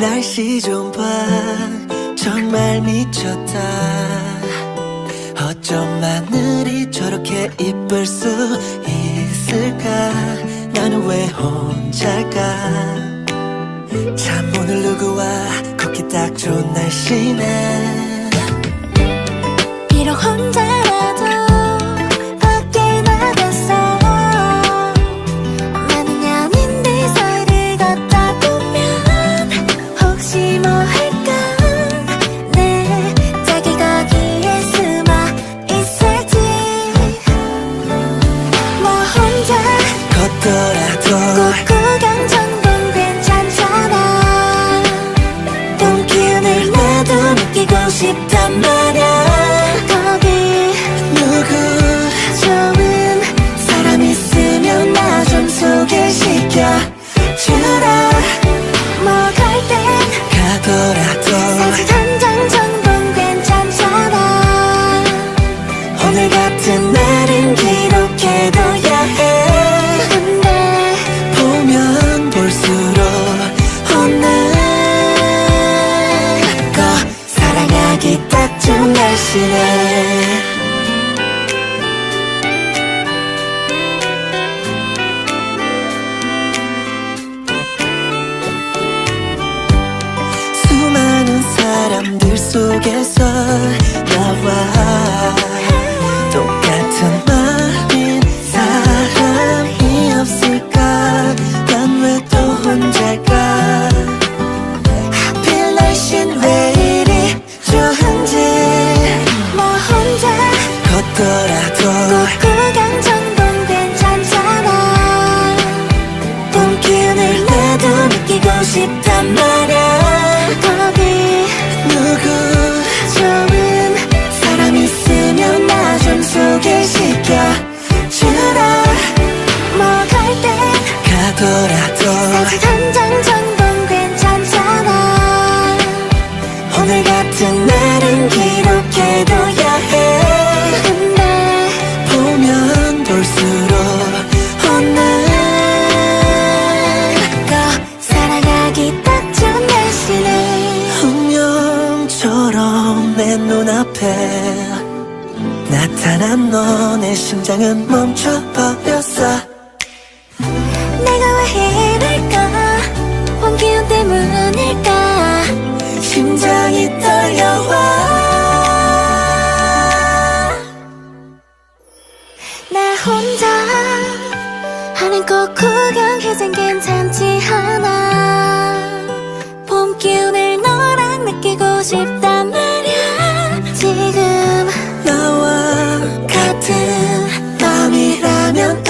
날씨 좀 봐. 정말 미쳤다. 어쩜 하늘이 저렇게 이쁠 수 있을까? 나는 왜 혼자일까? 참 오늘 누구와 걷기 딱 좋은 날씨네. 비록 혼자 꽃 구경 전공 괜찮잖아. 봄 기운을 나도 느끼고 싶단 말 날씨네. 수많은 사람들 속에서 기운을 나도 느끼고 싶단 말야. 거기 누구 좋은 사람 있으면 나 좀 소개시켜. 주라 뭐갈 땐 가더라도 사진 한장 정도는 괜찮잖아. 오늘 같 앞에 나타난 너내 심장은 멈춰버렸어. 내가 왜 이럴까? 봄 기운 때문일까? 심장이 떨려와. 나 혼자 하는 꽃 구경해선 괜찮지 않아. 봄 기운을 너랑 느끼고 싶단 이라면